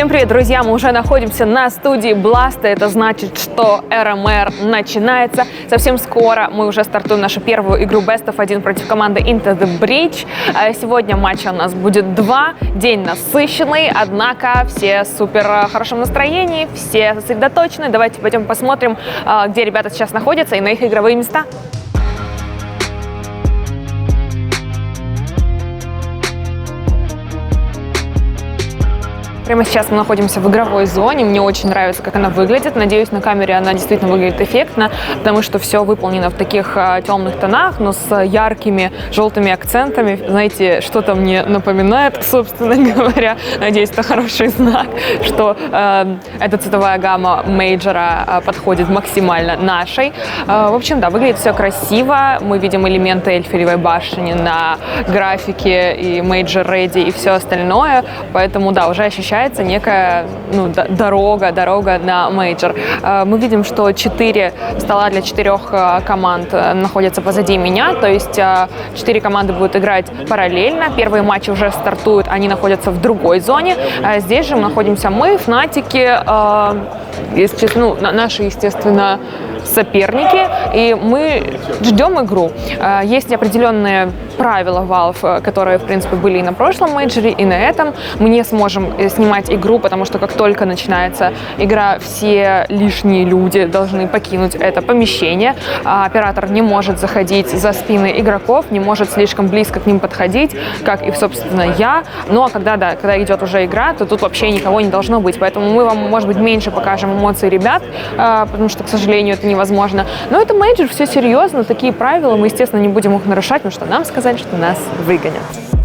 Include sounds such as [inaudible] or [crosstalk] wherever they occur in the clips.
Всем привет, друзья! Мы уже находимся на студии Бласта. Это значит, что РМР начинается. Совсем скоро мы уже стартуем нашу первую игру Best of 1 против команды Into the Bridge. Э, Сегодня матча у нас будет два. День насыщенный, однако все супер э, хорошем настроении, все сосредоточены. Давайте пойдем посмотрим, э, где ребята сейчас находятся и на их игровые места. Прямо сейчас мы находимся в игровой зоне. Мне очень нравится, как она выглядит. Надеюсь, на камере она действительно выглядит эффектно, потому что все выполнено в таких а, темных тонах, но с яркими желтыми акцентами. Знаете, что-то мне напоминает, [laughs] собственно говоря. Надеюсь, это хороший знак, что э, эта цветовая гамма мейджора э, подходит максимально нашей. Э, в общем, да, выглядит все красиво. Мы видим элементы эльфиревой башни на графике и мейджор реди и все остальное. Поэтому, да, уже ощущается некая ну, дорога, дорога на мейджор. Э, Мы видим, что четыре стола для четырех э, команд э, находятся позади меня, то есть четыре команды будут играть параллельно. Первые матчи уже стартуют, они находятся в другой зоне. Здесь же находимся мы, Фнатики, если честно, ну, на- наши, естественно, соперники, и мы ждем игру. Э, Есть определенные правила Valve, э, которые, в принципе, были и на прошлом мейджоре, и на этом. Мы не сможем э, снимать игру, потому что как только начинается игра, все лишние люди должны покинуть это помещение. А Оператор не может заходить за спины игроков, не может слишком близко к ним подходить, как и, собственно, я. Ну, а когда, да, когда идет уже игра, то тут вообще никого не должно быть. Поэтому мы вам, может быть, меньше покажем эмоции ребят, потому что, к сожалению, это невозможно. Но это мейджор, все серьезно, такие правила, мы, естественно, не будем их нарушать, потому что нам сказали, что нас выгонят.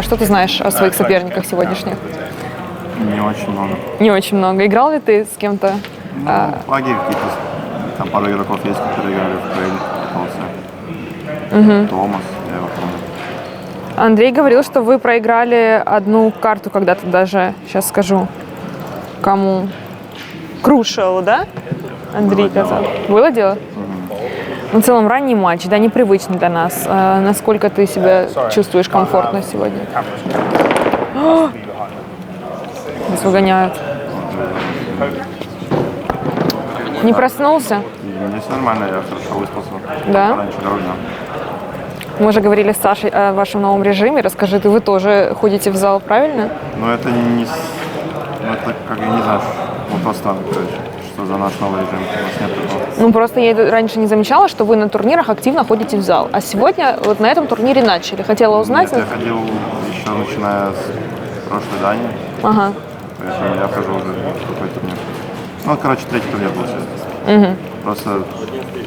Я что ты знаешь о своих соперниках сегодняшних? Не очень много. Не очень много. Играл ли ты с кем-то? Ну, А. флаги какие-то. Там пару игроков есть, которые играли в трейде. Пытался. Томас, я его помню. Андрей говорил, что вы проиграли одну карту когда-то даже. Сейчас скажу. Кому? Крушелу, да? Андрей Было дело. казал. Было дело? Ну, в целом, ранний матч, да, непривычный для нас. А насколько ты себя чувствуешь комфортно сегодня? Нас выгоняют. Не проснулся? Все нормально, я хорошо выспался. Да? Раньше дороги. Мы уже говорили с Сашей о вашем новом режиме. Расскажи, ты вы тоже ходите в зал, правильно? Но это не... Ну, это как, я не знаю, вопрос там, короче, за наш новый режим. У нас нет такого. Ну, просто я раньше не замечала, что вы на турнирах активно ходите в зал. А сегодня вот на этом турнире начали. Хотела узнать. Нет, я ходил еще начиная с прошлой Дани, Ага. поэтому я хожу уже какой турнир. Ну, короче, третий турнир был сегодня. Просто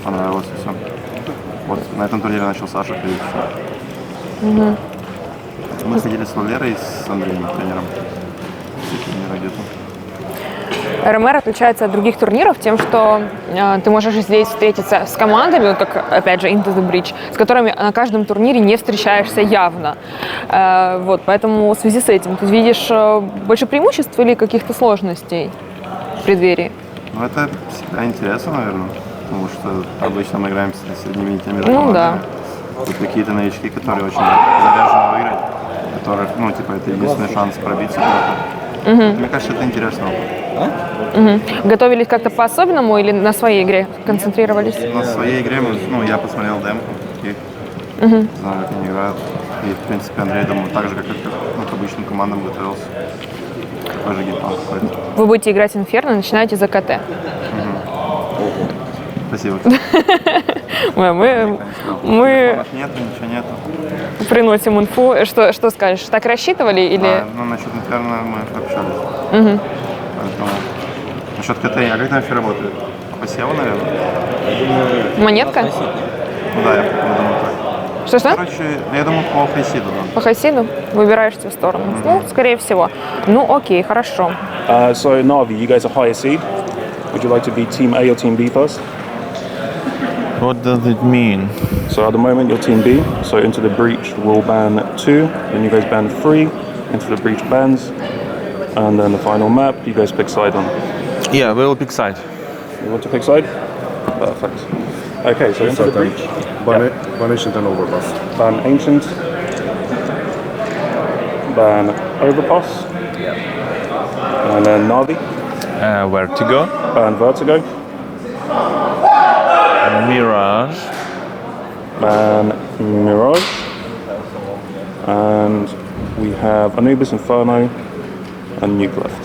понравилось и все. Вот на этом турнире начал Саша ходить. Мы ходили с Валерой и с Андреем, тренером. Все турниры где-то. РМР отличается от других турниров тем, что э, ты можешь здесь встретиться с командами, вот как, опять же, Into the Bridge, с которыми на каждом турнире не встречаешься явно. Э, вот, поэтому в связи с этим ты видишь э, больше преимуществ или каких-то сложностей в преддверии? Ну, это всегда интересно, наверное, потому что обычно мы играем с, с одними и теми же Ну, да. Тут какие-то новички, которые очень заряжены выиграть, которых, ну, типа, это единственный шанс пробиться куда-то. Мне кажется, это интересно. Готовились как-то по-особенному или на своей игре концентрировались? На своей игре, мы, ну, я посмотрел демку, их, знаю, как они играют. И, в принципе, Андрей, думаю, так же, как, и к- ну, к обычным командам готовился. Такой же геймплан какой-то. Вы будете играть Инферно, начинаете за КТ. Спасибо. [laughs] Мы, мы, мы Нет, ничего нету. приносим инфу. Что, что скажешь? Так рассчитывали или... А, ну, насчет Инферно мы общались. Поэтому... Насчет КТ, а как там вообще работает? По наверное? Монетка? Ну да, я, я думаю так. Что-что? Короче, я думаю, по фейсиду, да. По хасиду выбираешь себе сторону. Ну, скорее всего. Ну, окей, хорошо. Uh, so Navi, you guys are higher seed. Would you like to be team A or team B first? What does it mean? So at the moment you're team B, so into the breach will ban two, then you guys ban three, into the breach bans, and then the final map you guys pick side on. Yeah, we'll pick side. You want to pick side? Perfect. Okay, so into the breach, Ban, ban ancient and overpass. ban ancient, ban overpass, Yeah. and then Navi, Uh, where to go? ban vertigo, ban mirage, and we have Anubis Inferno and Nuke left.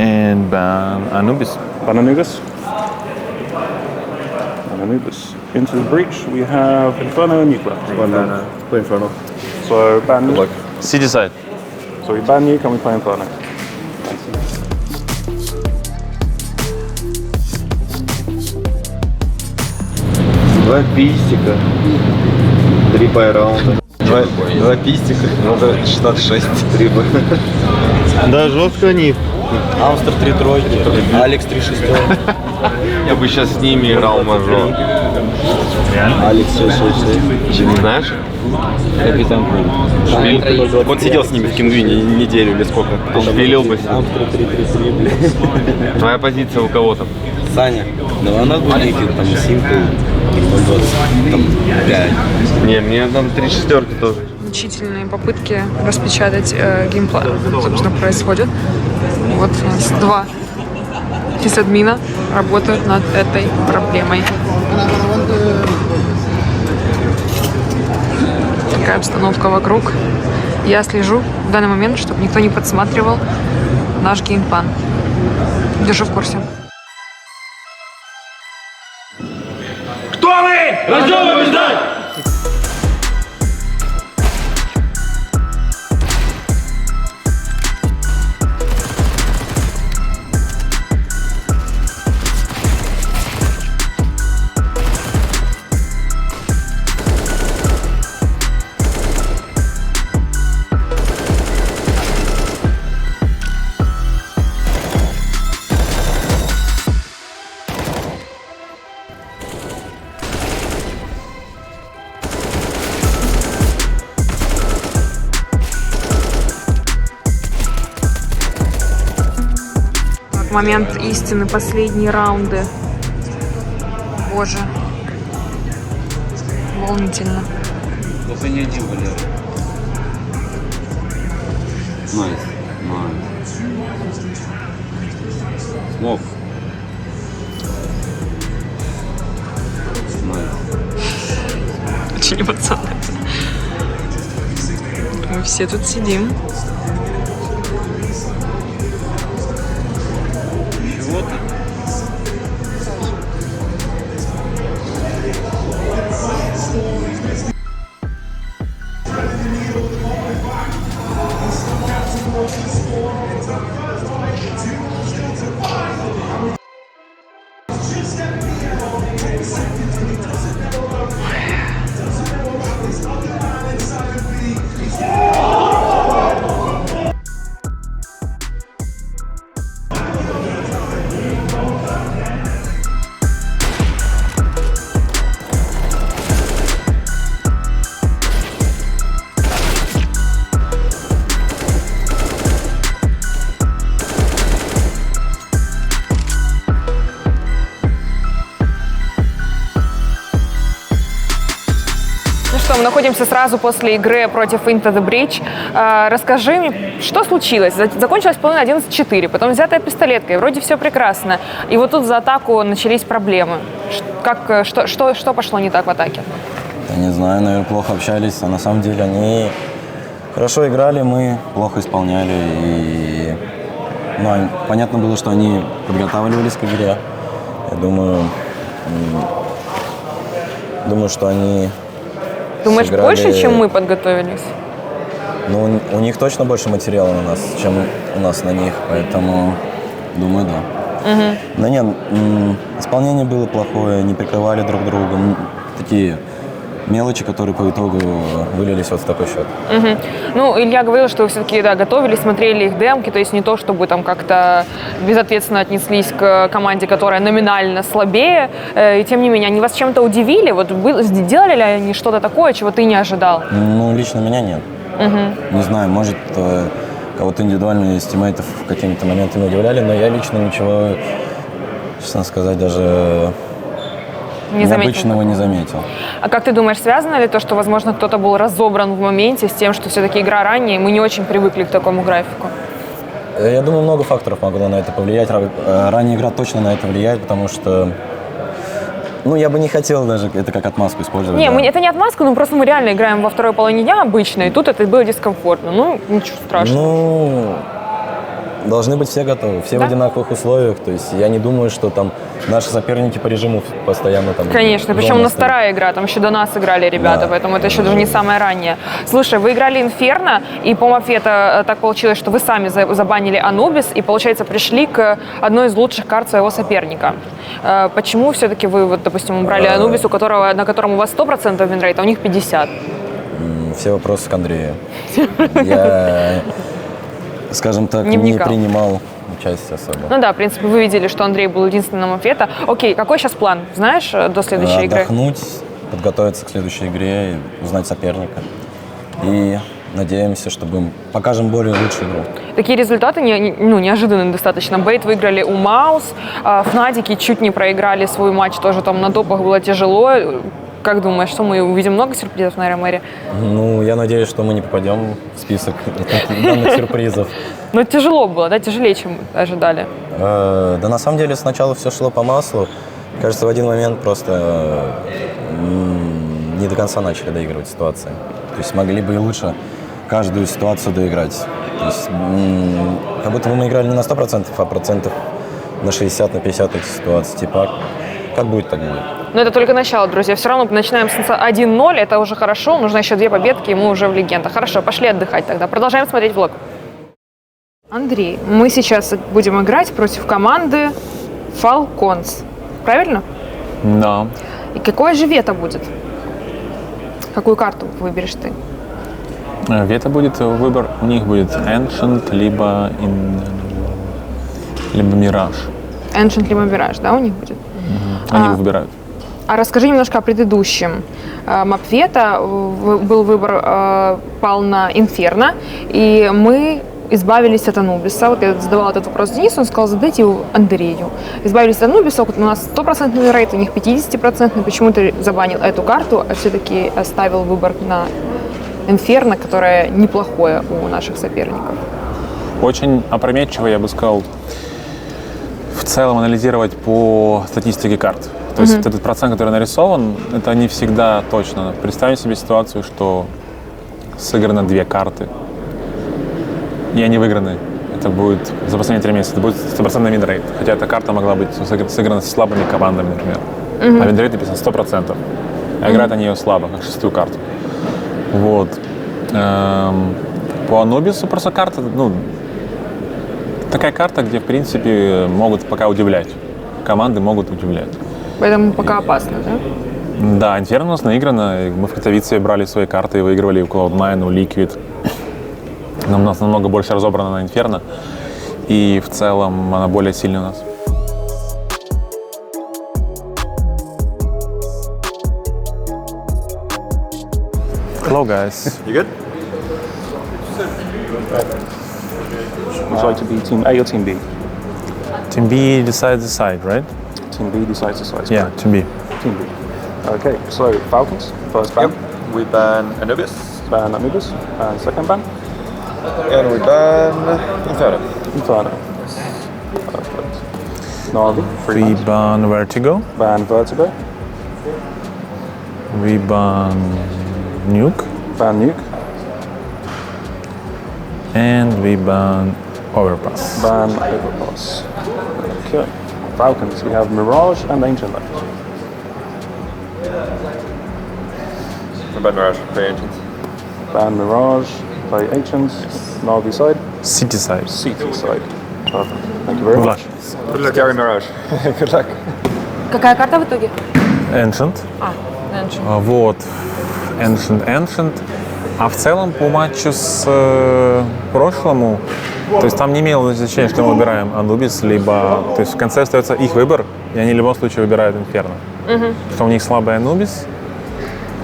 And ban Anubis. Ban Anubis. Ban Anubis. Into the breach we have Inferno and Nuke left. Ban uh, play Inferno. So ban Nuke. City side. So we ban Nuke and we play Inferno. Два пистика. Три байраунда. Два, два пистика. Надо 16-6. Три бай- Да, жестко они. Амстер три тройки. Алекс три шестерки. [laughs] Я бы сейчас с ними играл мажор. Алекс 6 Ты не знаешь? Капитан. Он сидел с ними в Кингвине неделю или сколько. Шпилил бы. Амстер 3 3 3, блин. Твоя позиция у кого там? Саня, давай на гулики, там Симпл, 020, там 5. Не, мне там три шестерки тоже. Мучительные попытки распечатать э, геймплан, собственно, происходят. Вот у нас два сисадмина работают над этой проблемой. Такая обстановка вокруг. Я слежу в данный момент, чтобы никто не подсматривал наш геймплан. Держу в курсе. Так, момент истины, последние раунды. Боже. Волнительно. Найс, найс. Смок. Найс. Очень эмоционально. Мы все тут сидим. Находимся сразу после игры против Into the Breach. А, расскажи что случилось? За- Закончилась половина 11-4, потом взятая пистолетка, и вроде все прекрасно. И вот тут за атаку начались проблемы. Как, э, что, что, что пошло не так в атаке? Я не знаю, наверное, плохо общались, а на самом деле они хорошо играли, мы плохо исполняли. И ну, они- понятно было, что они подготавливались к игре. Я думаю, думаю, что они Думаешь, сыграли- больше, чем мы подготовились? Ну, у них точно больше материала на нас, чем у нас на них, поэтому думаю, да. Да нет, исполнение было плохое, не прикрывали друг друга. Такие мелочи, которые по итогу вылились вот в такой счет. Мгм. Ну, Илья говорил, что вы все-таки, да, готовились, смотрели их демки, то есть не то, чтобы там как-то безответственно отнеслись к команде, которая номинально слабее, э, и тем не менее, они вас чем-то удивили? Вот был- делали ли они что-то такое, чего ты не ожидал? Ну, лично меня нет. Не знаю, может, э, кого-то индивидуально из тиммейтов какими-то моментами удивляли, но я лично ничего, честно сказать, даже Не необычного не заметил. А как ты думаешь, связано ли то, что, возможно, кто-то был разобран в моменте с тем, что все-таки игра ранее, и мы не очень привыкли к такому графику? Э, Я думаю, много факторов могло на это повлиять. Э, Ранняя игра точно на это влияет, потому что ну, я бы не хотел даже это как отмазку использовать. Не, да. мы, это не отмазка, но просто мы реально играем во второй половине дня обычно, и тут это было дискомфортно. Ну, ничего страшного. Ну, должны быть все готовы, все Да? в одинаковых условиях. То есть я не думаю, что там наши соперники по режиму постоянно там. Конечно, причем у нас стоят. вторая игра, там еще до нас играли ребята, Да. поэтому это еще даже не самое раннее. Слушай, вы играли Инферно, и по это э, так получилось, что вы сами за- забанили Анубис, и, получается, пришли к одной из лучших карт своего соперника. Э, Почему все-таки вы, вот, допустим, убрали Э. Анубис, у которого, на котором у вас 100% винрейт, а у них 50%? М, Все вопросы к Андрею. [laughs] Я, скажем так, Не не, принимал участие особо. Ну да, в принципе, вы видели, что Андрей был единственным ответа. Окей, какой сейчас план, знаешь, э, до следующей игры? Отдохнуть, подготовиться к следующей игре, узнать соперника. И надеемся, что будем покажем более лучшую игру. Такие результаты не, не- ну, неожиданные достаточно. Бейт выиграли у Маус, а Фнатики чуть не проиграли свой матч, тоже там на топах было тяжело. Как думаешь, что мы увидим много сюрпризов на Мэри? Ну, я надеюсь, что мы не попадем в список [laughs] данных сюрпризов. Но тяжело было, да, тяжелее, чем ожидали. Э, Да на самом деле сначала все шло по маслу. Кажется, в один момент просто не до конца начали доигрывать ситуации. То есть могли бы и лучше каждую ситуацию доиграть. То есть как будто бы мы играли не на 100%, а процентов на 60, на 50 эти ситуации. Типа, как будет, так будет. Но это только начало, друзья. Все равно начинаем с 1-0, это уже хорошо. Нужно еще две победки, и мы уже в легендах. Хорошо, пошли отдыхать тогда. Продолжаем смотреть влог. Андрей, мы сейчас будем играть против команды Falcons. Правильно? Да. И какое же вето будет? Какую карту выберешь ты? Э, Вето будет э, выбор, у них будет Ancient, либо, in, либо Mirage. Ancient либо Mirage, да, у них будет? Они А. выбирают. А расскажи немножко о предыдущем. Э, Мапвета в- был выбор, э, пал на Инферно, и мы избавились от Анубиса. Вот я задавала этот вопрос Денису, он сказал, задайте его Андрею. Избавились от Анубиса, у нас стопроцентный рейт, у них 50%. Почему ты забанил эту карту, а все-таки оставил выбор на Инферно, которое неплохое у наших соперников? Очень опрометчиво, я бы сказал, в целом анализировать по статистике карт. То есть вот этот процент, который нарисован, это не всегда точно. Представим себе ситуацию, что сыграно две карты, и они выиграны. Это будет за последние три месяца, это будет стопроцентный винрейт. Хотя эта карта могла быть сыгр- сыграна с слабыми командами, например. А винрейт написан 100%. А играют они ее слабо, как шестую карту. Вот. Эм, По Анубису просто карта, ну, такая карта, где, в принципе, могут пока удивлять. Команды могут удивлять. Поэтому пока опасно, да? Да, Инферно у нас наиграно. Мы в Катовице брали свои карты и выигрывали у Cloud9, у Liquid. Но у нас намного больше разобрано на Инферно. И в целом она более сильная у нас. Hello, guys. You good? Would you like to be Team A or Team B? Team B decides the side, right? Team B decides the size. Yeah, Team B. Team B. Okay, so Falcons, first ban, We ban Anubis ban Anubis, and second ban, and we ban Inferno. Inferno. Perfect. Navi, free We bans. ban Vertigo. ban Vertigo, We ban Nuke. ban Nuke, And we ban Overpass. ban Overpass. Okay. Falcons, we have Mirage and Ancient left. We ban Mirage. Play Ancients. Ban Mirage, play Ancients, Navi side, City side. CT side. Perfect. Thank you very much. Vlad. Good luck. Carry Mirage. [laughs] Good luck. Какая карта в итоге? Ancient. А, Ancient. А, Вот. Ancient Ancient. А в целом по матчу с э, прошлому, то есть там не имело значения, что мы выбираем Анубис, либо... То есть в конце остается их выбор, и они в любом случае выбирают Инферно. Что у них слабый Анубис,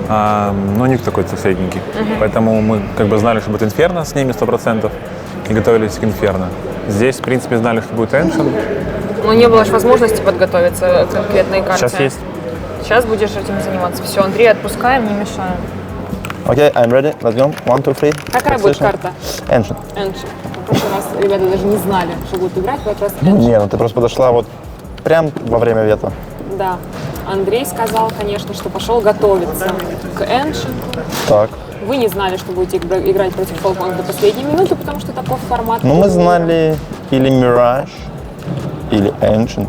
а, но не какой-то средненький. Поэтому мы как бы знали, что будет Инферно с ними 100%, и готовились к Инферно. Здесь, в принципе, знали, что будет Ancient. Но не было же возможности подготовиться к конкретной карте. Сейчас есть. Сейчас будешь этим заниматься. Все, Андрей, отпускаем, не мешаем. Окей, I'm ready. Let's go. One, two, three. Какая Как будет карта? Ancient. Ancient. Прошлый раз ребята даже не знали, что будут играть, в этот раз Ancient. Не, ну ты просто подошла вот прям во время вето. Да. Андрей сказал, конечно, что пошел готовиться к Ancient. Так. Вы не знали, что будете игра- играть против Falcons до последней минуты, потому что такой формат. Ну, мы знали или Mirage, или Ancient.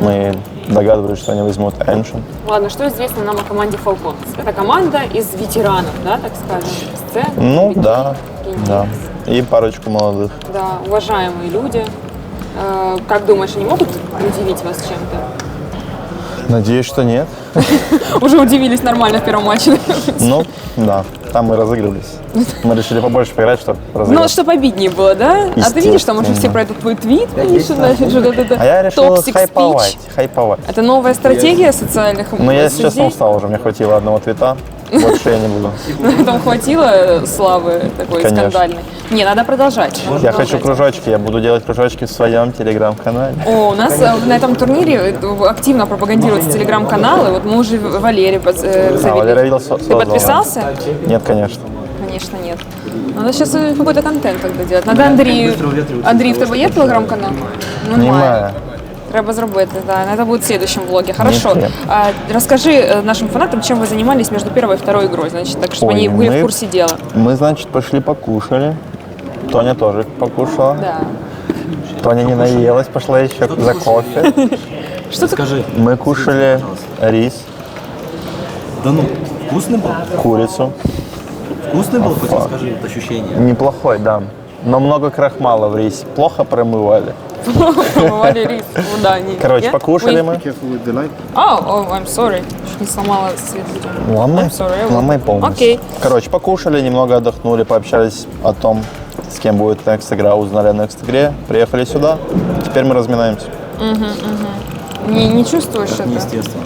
Мы догадывались, что они возьмут Ancient. Ладно, что известно нам о команде Falcons? Это команда из ветеранов, да, так скажем, сцены. Ну, Викинг, да, Кенни. да. И парочку молодых. Да, уважаемые люди. Э, Как думаешь, они могут удивить вас чем-то? Надеюсь, что нет. [laughs] Уже удивились нормально в первом матче. Ну, да, там мы разыгрывались. Мы решили побольше поиграть, чтобы Ну, разыграться. чтобы обиднее было, да? А ты видишь, там уже все про этот твой твит пишут, значит, что вот это А я решил хайповать, хайповать. Это новая стратегия социальных Но я, честно, сетей. устал уже, мне хватило одного твита. Больше я не буду. Там хватило славы такой Конечно. скандальной. Не, надо продолжать. надо Я хочу продолжать. кружочки, я буду делать кружочки в своем телеграм-канале. О, у нас э, на этом турнире э, активно пропагандируются телеграм-каналы. Вот мы уже Валерий под- э, А, завели. Валера видел, со- Ты создал. подписался? Нет, конечно. Конечно, нет. Надо сейчас какой-то контент тогда делать. Надо Андрію. Андрій, в тебе є телеграм-канал? Немає. Треба зробити, да. Это будет в следующем влоге. Хорошо. Нет. А, расскажи э, нашим фанатам, чем вы занимались между первой и второй игрой, значит, так, чтобы Ой, они были мы- в курсе дела. Мы, значит, пошли покушали. Тоня тоже покушала. Да. Тоня не наелась, пошла еще за кофе. [laughs] Что ты Скажи, Мы кушали рис, да ну, вкусный был? курицу. Вкусный был, хоть скажи, вот ощущение. Неплохой, да. Но много крахмала в рисе. Плохо промывали. Промывали рис в Дании? Короче, покушали мы. Light. А, oh, I'm sorry. Чуть не сломала свет. Ломай, ломай полностью. Окей. Короче, покушали, немного отдохнули, пообщались о том, с кем будет next игра, узнали о next игре, приехали сюда. Теперь мы разминаемся. Не, не чувствуешь это? Естественно.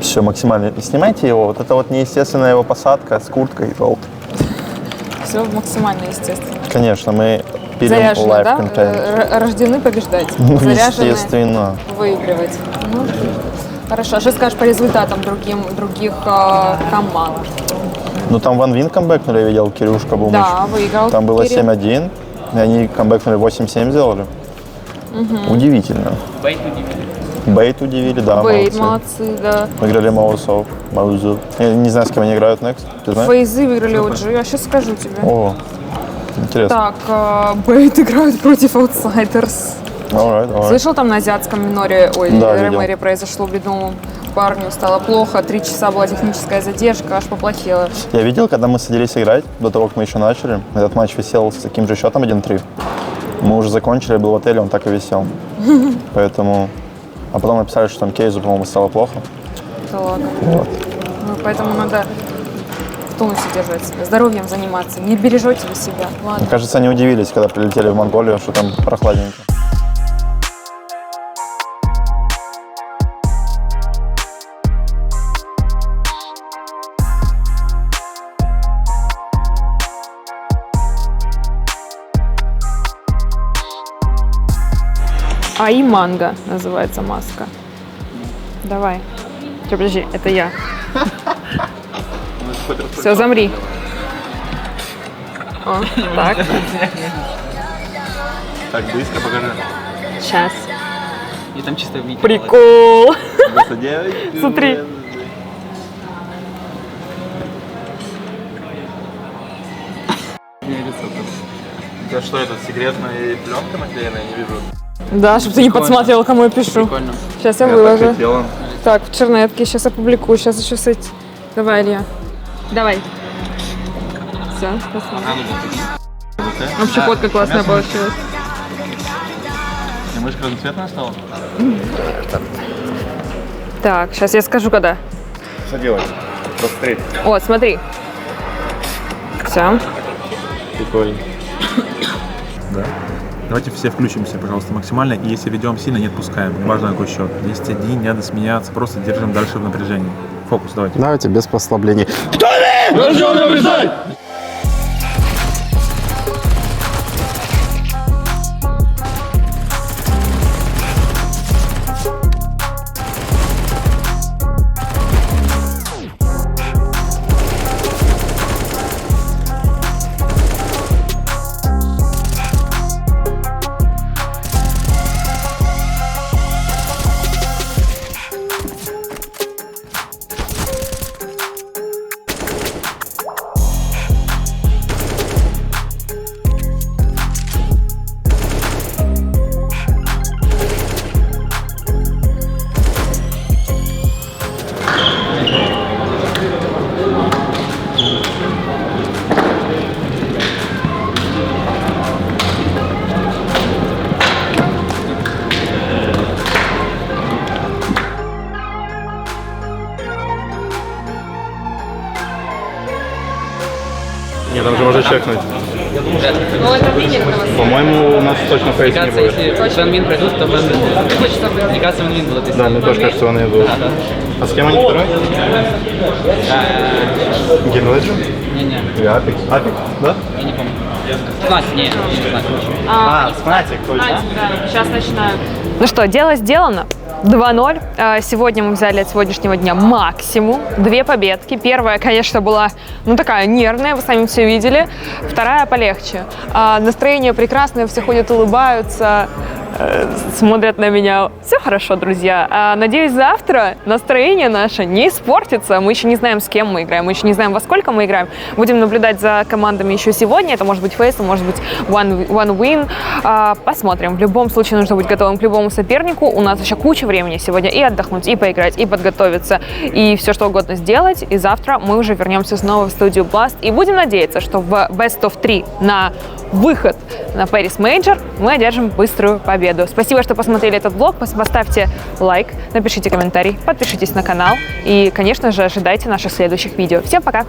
Все, максимально. Снимайте его. Вот это вот неестественная его посадка с курткой желтой. [laughs] Все максимально естественно. Конечно, мы пилим Заряжены, да? контент. Э, Рождены побеждать. [laughs] Ну, Заряжены естественно. выигрывать. Ну, хорошо. А что скажешь по результатам другим, других э, команд? Ну там Ван Вин камбэкнули, я видел, Кирюшка был Да, выиграл Там было Кирилл. 7-1, и они камбэкнули 8-7 сделали. Удивительно. Бейт удивили, да, Бейт, молодцы. молодцы, да. Выиграли Маусов, Маузу. Я не знаю, с кем они играют next. Ты знаешь? Фейзы выиграли OG. А сейчас скажу тебе. О, интересно. Так, э, Бейт играют против alright. Слышал, там на азиатском миноре, ой, Да. Ремере произошло бедному парню стало плохо, три часа была техническая задержка, аж поплохело. Я видел, когда мы садились играть, до того, как мы еще начали, этот матч висел с таким же счетом 1-3. Мы уже закончили, был в отеле, он так и висел. [laughs] Поэтому... А потом написали, что там Кейзу, по-моему, стало плохо. Да ладно. Вот. Ну, поэтому надо тонусе держать себя, здоровьем заниматься. Не бережете вы себя. Ладно. Мне кажется, они удивились, когда прилетели в Монголию, что там прохладненько. Аи манго называется маска. Давай. Чё, подожди, это я. Все, замри. О, так, Так, быстро покажи. сейчас. И там чисто видео. Прикол. [laughs] Смотри. Смотри. Это что, это секретная пленка наклеенная? Я не вижу. Да, чтобы ты не подсматривал, кому я пишу. Прикольно. Сейчас я выложу. Так, в чернетке, сейчас опубликую, сейчас еще с этим. Давай, Илья. Давай. Все, посмотрим. Вообще фотка классная получилась. Мышка разноцветная стала? Так, сейчас я скажу, когда. Что делать? Посмотреть. Вот, смотри. Все. Прикольно. [coughs] Давайте все включимся, пожалуйста, максимально. И если ведем сильно, не отпускаем. Важно какой счет. 10-1, не надо смеяться, просто держим дальше в напряжении. Фокус, давайте. Давайте без послаблений. Нет, там же можно чекнуть. Ну, это По-моему, у нас точно фейс не будет. Если Ван Вин пройдут, то Ван Мне кажется, Ван Вин будут. Да, мне тоже кажется, он и был. Да, да. А с кем они второй? Game Legend? Не-не, Или Апик? Апик, да? я не помню. 15, не, не 15. А, Fnatic, точно. Сейчас начинаю. Ну что, дело сделано. 2-0. А, Сегодня мы взяли от сегодняшнего дня максимум. Две победки. Первая, конечно, была, ну, такая нервная, вы сами все видели. Вторая полегче. А, Настроение прекрасное, все ходят, улыбаются, смотрят на меня. Все хорошо, друзья. А, Надеюсь, завтра настроение наше не испортится. Мы еще не знаем, с кем мы играем, мы еще не знаем, во сколько мы играем. Будем наблюдать за командами еще сегодня. Это может быть Фейс, может быть One, one Win. А, Посмотрим. В любом случае нужно быть готовым к любому сопернику. У нас еще куча времени сегодня и отдохнуть, и поиграть, и подготовиться, и все что угодно сделать. И завтра мы уже вернемся снова в студию Blast. И будем надеяться, что в Best of 3 на выход на Paris Major мы одержим быструю победу. Спасибо, что посмотрели этот. Пос- Поставьте лайк, напишите комментарий, подпишитесь на канал и, конечно же, ожидайте наших следующих видео. Всем пока!